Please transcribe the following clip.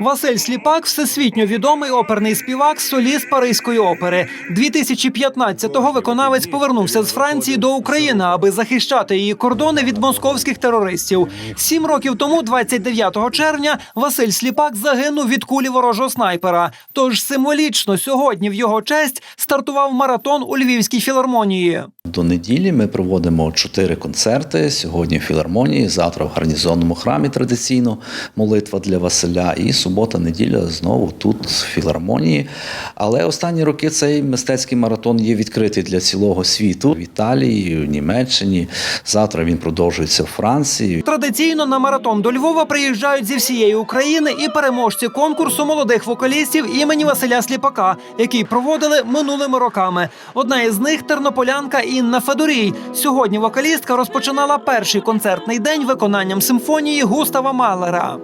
Василь Сліпак всесвітньо відомий оперний співак, соліст Паризької опери. 2015-го виконавець повернувся з Франції до України, аби захищати її кордони від московських терористів. Сім років тому, 29 червня, Василь Сліпак загинув від кулі ворожого снайпера. Тож символічно сьогодні в його честь стартував маратон у Львівській філармонії. До неділі ми проводимо чотири концерти. Сьогодні в філармонії, завтра в гарнізонному храмі традиційно молитва для Василя. І субота, неділя знову тут, в філармонії. Але останні роки цей мистецький маратон є відкритий для цілого світу в Італії, в Німеччині. Завтра він продовжується в Франції. Традиційно на маратон до Львова приїжджають зі всієї України і переможці конкурсу молодих вокалістів імені Василя Сліпака, який проводили минулими роками. Одна із них тернополянка Інна Федорій. Сьогодні вокалістка розпочинала перший концертний день виконанням симфонії Густава Малера.